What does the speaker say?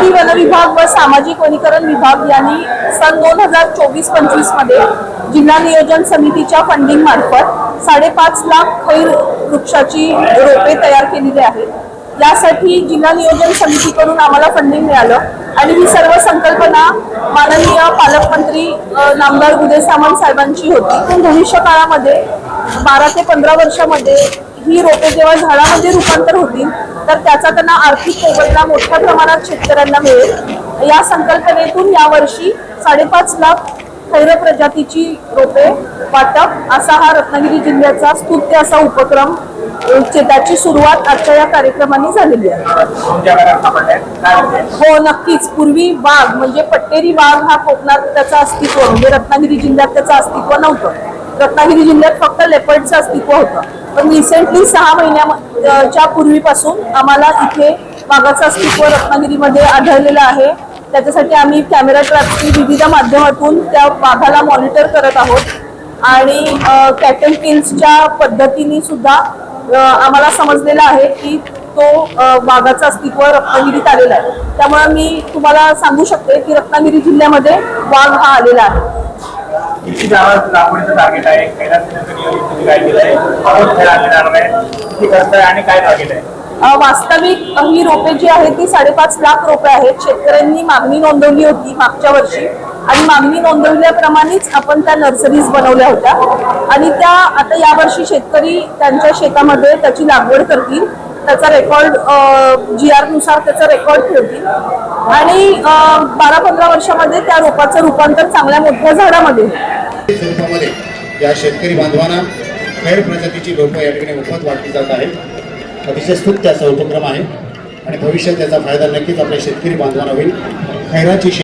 शहरी वन विभाग व सामाजिक वनीकरण विभाग यांनी सन दोन हजार चोवीस पंचवीसमध्ये जिल्हा नियोजन समितीच्या फंडिंग मार्फत साडेपाच लाख खैर वृक्षाची रोपे तयार केलेली आहेत. यासाठी जिल्हा नियोजन समितीकडून आम्हाला फंडिंग मिळालं आणि ही सर्व संकल्पना माननीय पालकमंत्री नामदार गुदे सामंत साहेबांची होती. पण भविष्य काळामध्ये बारा ते पंधरा वर्षामध्ये ही रोपे जेव्हा झाडामध्ये रूपांतर होतील तर त्याचा त्यांना आर्थिक मोबदला मोठ्या प्रमाणात शेतकऱ्यांना मिळेल. या संकल्पनेतून यावर्षी साडेपाच लाख खैर प्रजातीची रोपे वाटप असा हा रत्नागिरी जिल्ह्याचा स्तुत्य असा उपक्रम त्याची सुरुवात आजच्या या कार्यक्रमाने झालेली आहे. हो नक्कीच. पूर्वी वाघ म्हणजे पट्टेरी वाघ हा कोकणात त्याचं अस्तित्व म्हणजे रत्नागिरी जिल्ह्यात त्याचं अस्तित्व नव्हतं. रत्नागिरी जिल्ह्यात फक्त लेपर्डचं अस्तित्व होतं. पण रिसेंटली सहा महिन्याच्या पूर्वीपासून आम्हाला इथे वाघाचं अस्तित्व रत्नागिरीमध्ये आढळलेलं आहे. त्याच्यासाठी आम्ही कॅमेरा ट्रॅपची विविध माध्यमातून त्या वाघाला मॉनिटर करत आहोत. आणि कॅटल किल्सच्या पद्धतीने सुद्धा आम्हाला समजलेलं आहे की तो वाघाचं अस्तित्व रत्नागिरीत आलेला आहे. त्यामुळे मी तुम्हाला सांगू शकते की रत्नागिरी जिल्ह्यामध्ये वाघ हा आलेला आहे. किती जागा लागवडीचं टार्गेट आहे. कैलास काय केलं आहे आहे? किती खर्च आहे आणि काय टार्गेट आहे? वास्तविक ही रोपे जी आहेत ती साडेपाच लाख रोपे आहेत. शेतकऱ्यांनी मागणी नोंदवली होती मागच्या वर्षी. आणि मागणी नोंदवल्याप्रमाणेच आपण त्या नर्सरीज बनवल्या होत्या. आणि त्या आता यावर्षी शेतकरी त्यांच्या शेतामध्ये त्याची लागवड करतील. त्याचा रेकॉर्ड जी आरनुसार त्याचा रेकॉर्ड ठेवतील. आणि बारा पंधरा वर्षामध्ये त्या रोपाचं रूपांतर चांगल्या मोठ्या झाडामध्ये स्वरूपामध्ये या शेतकरी बांधवांना खैर प्रजातीची रोपं या ठिकाणी मोफत वाटली जात आहेत अतिशय स्तुत्य असा उपक्रम आहे आणि भविष्यात त्याचा फायदा नक्कीच आपल्या शेतकरी बांधवांना होईल. खैराची